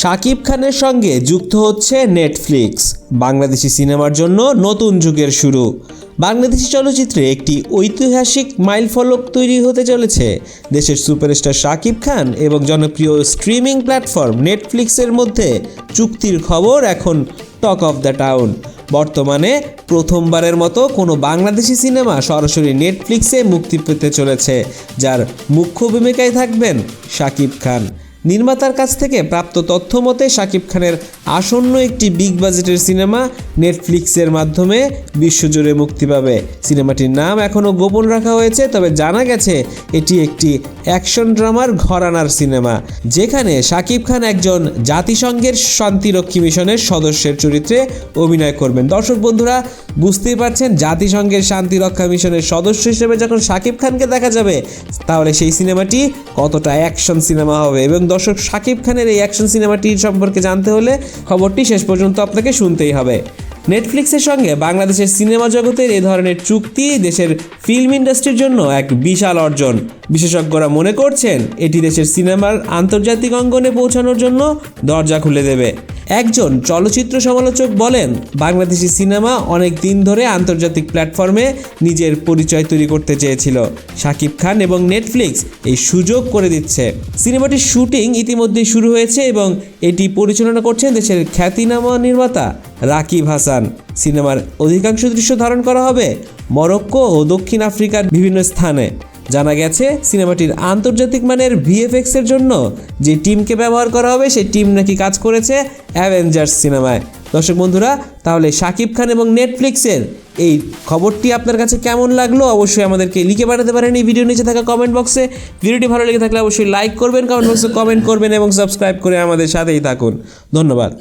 শাকিব খানের সঙ্গে যুক্ত হচ্ছে নেটফ্লিক্স বাংলাদেশি সিনেমার জন্য নতুন যুগের শুরু। বাংলাদেশি চলচ্চিত্রে একটি ঐতিহাসিক মাইলফলক তৈরি হতে চলেছে। দেশের সুপারস্টার শাকিব খান এবং জনপ্রিয় স্ট্রিমিং প্ল্যাটফর্ম নেটফ্লিক্সের মধ্যে চুক্তির খবর এখন টক অফ দ্য টাউন বর্তমানে প্রথমবারের মতো কোনো বাংলাদেশি সিনেমা সরাসরি নেটফ্লিক্সে মুক্তি পেতে চলেছে, যার মুখ্য ভূমিকায় থাকবেন শাকিব খান। নির্মাতার কাছ থেকে প্রাপ্ত তথ্য মতে শাকিব খানের আসন্ন একটি বিগ বাজেটের সিনেমা নেটফ্লিক্সের মাধ্যমে বিশ্বজুড়ে মুক্তি পাবে। সিনেমাটির নাম এখনও গোপন রাখা হয়েছে, তবে জানা গেছে এটি একটি অ্যাকশন ড্রামার ঘরানার সিনেমা, যেখানে শাকিব খান একজন জাতিসংঘের শান্তিরক্ষী মিশনের সদস্যের চরিত্রে অভিনয় করবেন। দর্শক বন্ধুরা, বুঝতেই পারছেন, জাতিসংঘের শান্তিরক্ষা মিশনের সদস্য হিসেবে যখন শাকিব খানকে দেখা যাবে, তাহলে সেই সিনেমাটি কতটা অ্যাকশন সিনেমা হবে এবং দর্শক শাকিব খানের এই অ্যাকশন সিনেমাটির সম্পর্কে জানতে হলে খবরটি শেষ পর্যন্ত আপনাকে শুনতেই হবে। নেটফ্লিক্সের সঙ্গে বাংলাদেশের সিনেমা জগতের এ ধরনের চুক্তি দেশের ফিল্ম ইন্ডাস্ট্রির জন্য এক বিশাল অর্জন। বিশেষজ্ঞরা মনে করছেন, এটি দেশের সিনেমার আন্তর্জাতিক অঙ্গনে পৌঁছানোর জন্য দরজা খুলে দেবে। একজন চলচ্চিত্র সমালোচক বলেন, বাংলাদেশি সিনেমা অনেক দিন ধরে আন্তর্জাতিক প্ল্যাটফর্মে নিজের পরিচয় তৈরি করতে চেয়েছিল। শাকিব খান এবং নেটফ্লিক্স এই সুযোগ করে দিচ্ছে। সিনেমাটির শুটিং ইতিমধ্যেই শুরু হয়েছে এবং এটি পরিচালনা করছেন দেশের খ্যাতিনামা নির্মাতা রাকিব হাসান। সিনেমার অধিকাংশ দৃশ্য ধারণ করা হবে মরক্কো ও দক্ষিণ আফ্রিকার বিভিন্ন স্থানে। জানা গেছে, সিনেমাটির আন্তর্জাতিক মানের ভিএফএক্স এর জন্য যে টিমকে ব্যবহার করা হবে, সেই টিম নাকি কাজ করেছে অ্যাভেঞ্জার্স সিনেমায়। দর্শক বন্ধুরা, তাহলে শাকিব খান এবং নেটফ্লিক্সের এই খবরটি আপনার কাছে কেমন লাগল? অবশ্যই আমাদেরকে লিখে পাঠাতে পারেন এই ভিডিও নিচে থাকা কমেন্ট বক্সে ভিডিওটি ভালো লেগে থাকলে অবশ্যই লাইক করবেন কমেন্ট বক্সে কমেন্ট করবেন এবং সাবস্ক্রাইব করে আমাদের সাথেই থাকুন। ধন্যবাদ।